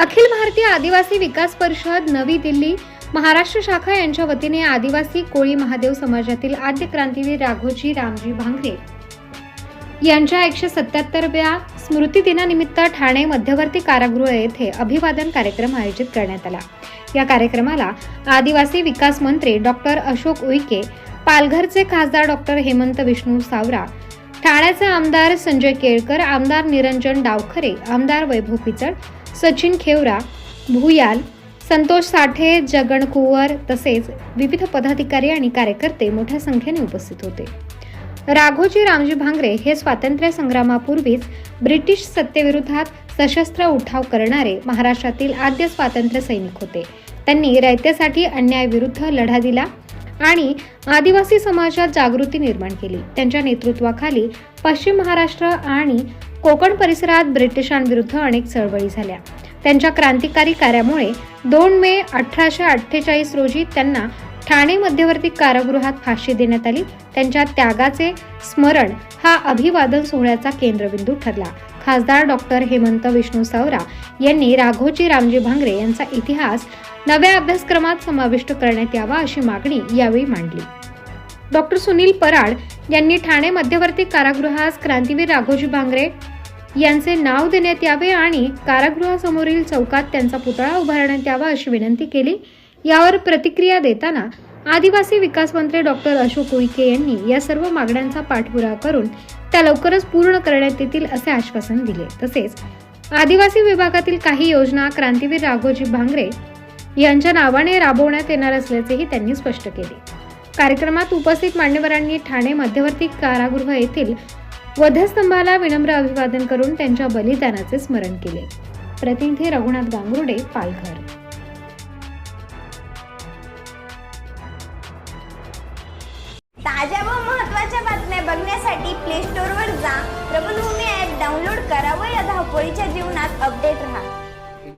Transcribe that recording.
अखिल भारतीय आदिवासी विकास परिषद नवी दिल्ली महाराष्ट्र शाखा यांच्या वतीने आदिवासी कोळी महादेव समाजातील आद्य क्रांतीवीर राघोजी रामजी भांगरे यांच्या एकशे सत्याहत्तरव्या स्मृती दिनानिमित्त ठाणे मध्यवर्ती कारागृह येथे अभिवादन कार्यक्रम आयोजित करण्यात आला. या कार्यक्रमाला आदिवासी विकास मंत्री डॉक्टर अशोक उईके पालघरचे खासदार डॉक्टर हेमंत विष्णू सावरा ठाण्याचे आमदार संजय केळकर आमदार निरंजन डावखरे आमदार वैभव पिचड सचिन खेवरा भुयाल संतोष साठे जगन कुवर तसेच विविध पदाधिकारी आणि कार्यकर्ते मोठ्या संख्येने उपस्थित होते. राघोजी रामजी भांगरे हे स्वातंत्र्य संग्रामापूर्वीच ब्रिटिश सत्तेविरोधात सशस्त्र उठाव करणारे महाराष्ट्रातील आद्य स्वातंत्र्य सैनिक होते. त्यांनी रयतेसाठी अन्यायाविरुद्ध लढा दिला आणि आदिवासी समाजात जागृती निर्माण केली. त्यांच्या नेतृत्वाखाली पश्चिम महाराष्ट्र आणि कोकण परिसरात ब्रिटिशांविरुद्ध अनेक चळवळी झाल्या. त्यांच्या क्रांतिकारी कार्यामुळे दोन मे अठराशे अठ्ठेचाळीस रोजी त्यांना ठाणे मध्यवर्ती कारागृहात फाशी देण्यात आली. त्यांच्या त्यागाचे स्मरण हा अभिवादन सोहळ्याचा केंद्रबिंदू ठरला. खासदार डॉक्टर हेमंत विष्णू सावरा यांनी राघोजी रामजी भांगरे यांचा इतिहास नव्या अभ्यासक्रमात समाविष्ट करण्यात यावा अशी मागणी यावेळी मांडली. डॉक्टर सुनील पराड यांनी ठाणे मध्यवर्ती कारागृहास क्रांतीवीर राघोजी भांगरे यांचे नाव देण्यात यावे आणि कारागृहासमोरील चौकात त्यांचा पुतळा उभारण्यात यावा अशी विनंती केली. यावर प्रतिक्रिया देताना आदिवासी विकास मंत्री डॉक्टर अशोक उईके यांनी या सर्व मागण्यांचा पाठपुरावा करून त्या लवकरच पूर्ण करण्यात येतील असे आश्वासन दिले. तसेच आदिवासी विभागातील काही योजना क्रांतीवीर राघोजी भांगरे यांच्या नावाने राबवण्यात येणार असल्याचेही त्यांनी स्पष्ट केले. कार्यक्रमात उपस्थित मान्यवरांनी ठाणे मध्यवर्ती कारागृह येथील वधस्तंभाला विनम्र अभिवादन करून त्यांच्या बलिदानाचे स्मरण केले. प्रतिनिधी रघुनाथ गांगुर्डे पालघर. ताज्या व महत्त्वाच्या बातम्या बघण्यासाठी प्ले स्टोअरवर जा. प्रबलभूमी ॲप डाउनलोड करा व या धावपळीच्या जीवनात अपडेट राहा.